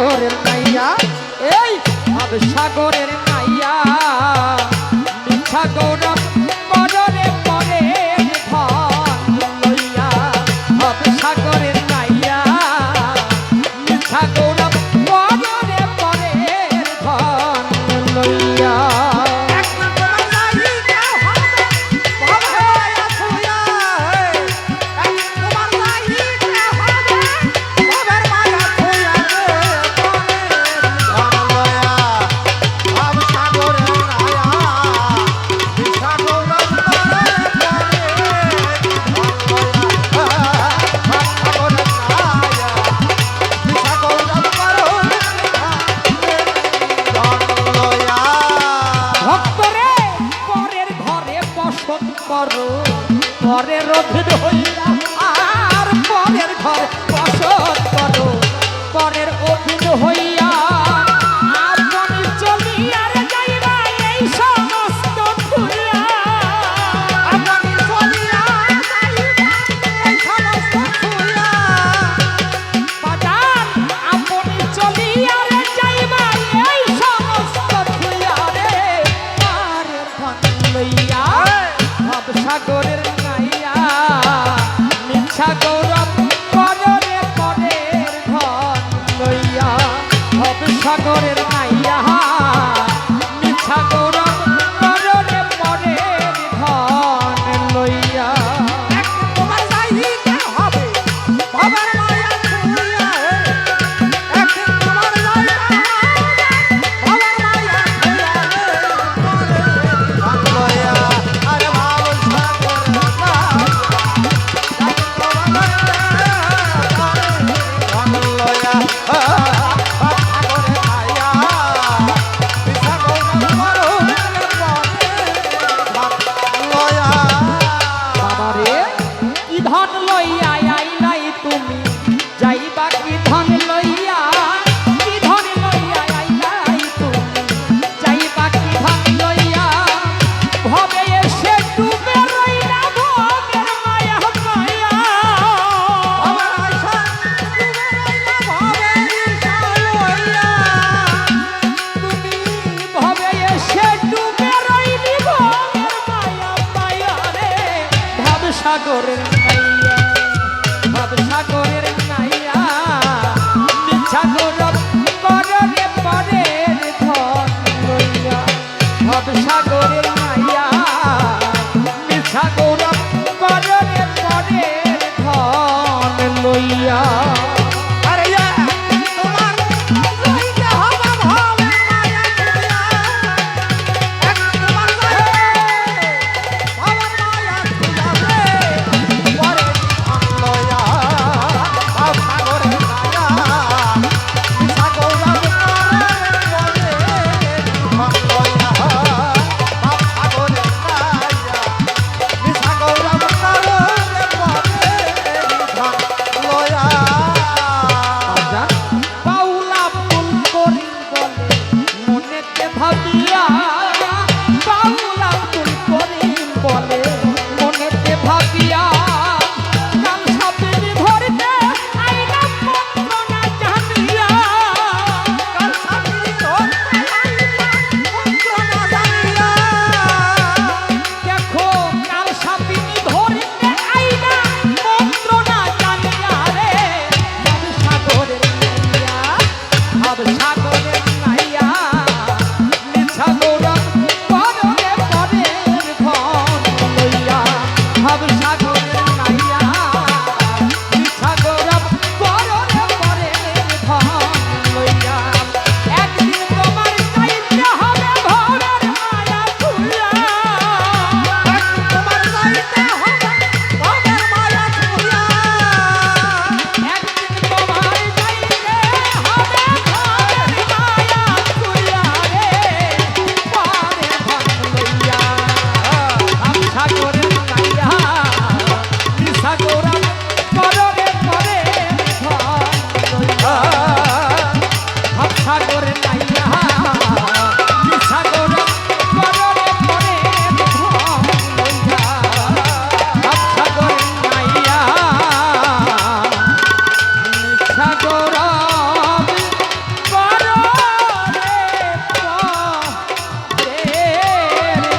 সাগরের নাইয়া এই সাগরে করো পরে রোধ হইয়া সাগরের নাইয়া ভব সাগরের নাইয়া মিছা গৌরব করে পরের ধন লইয়া ভব সাগরের নাইয়া মিছা গৌরব করে পরের ধন লইয়া।